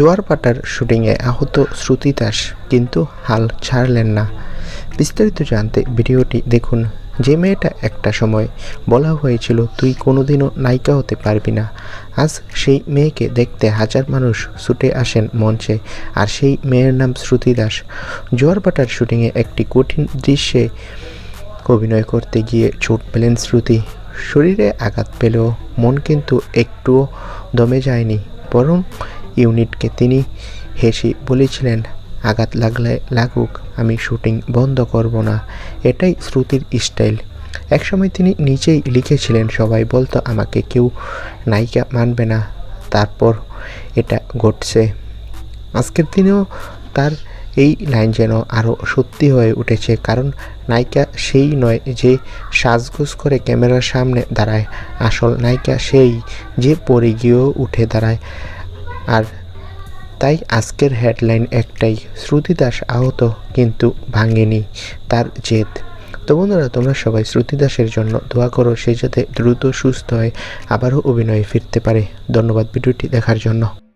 জোয়ার পাটার শুটিংয়ে আহত শ্রুতি দাস কিন্তু হাল ছাড়লেন না। বিস্তারিত জানতে ভিডিওটি দেখুন। যে মেয়েটা একটা সময় বলা হয়েছিল, তুই কোনোদিনও নায়িকা হতে পারবি না। আজ সেই মেয়েকে দেখতে হাজার মানুষ ছুটে আসেন মঞ্চে, আর সেই মেয়ের নাম শ্রুতি দাস। জোয়ার পাটার শুটিংয়ে একটি কঠিন দৃশ্যে অভিনয় করতে গিয়ে চোট পেলেন শ্রুতি। শরীরে আঘাত পেলেও মন কিন্তু একটুও দমে যায়নি, বরং ইউনিটকে তিনি হেসে বলেছিলেন, আঘাত লাগলে লাগুক, আমি শুটিং বন্ধ করব না। এটাই শ্রুতির স্টাইল। একসময় তিনি নিজেই লিখেছিলেন, সবাই বলতো আমাকে কেউ নায়িকা মানবে না, তারপর এটা ঘটছে। আজকের দিনেও তার এই লাইন যেন আরও সত্যি হয়ে উঠেছে, কারণ নায়িকা সেই নয় যে সাজগোজ করে ক্যামেরার সামনে দাঁড়ায়। আসল নায়িকা সেই যে পরে গিয়েও উঠে দাঁড়ায়। আর তাই আজকের হেডলাইন একটাই শ্রুতিদাস আহত কিন্তু ভাঙেনি তার জেদ। তো বন্ধুরা, তোমরা সবাই শ্রুতিদাসের জন্য দোয়া করো, সে যাতে দ্রুত সুস্থ হয় আবারও অভিনয়ে ফিরতে পারে। ধন্যবাদ ভিডিওটি দেখার জন্য।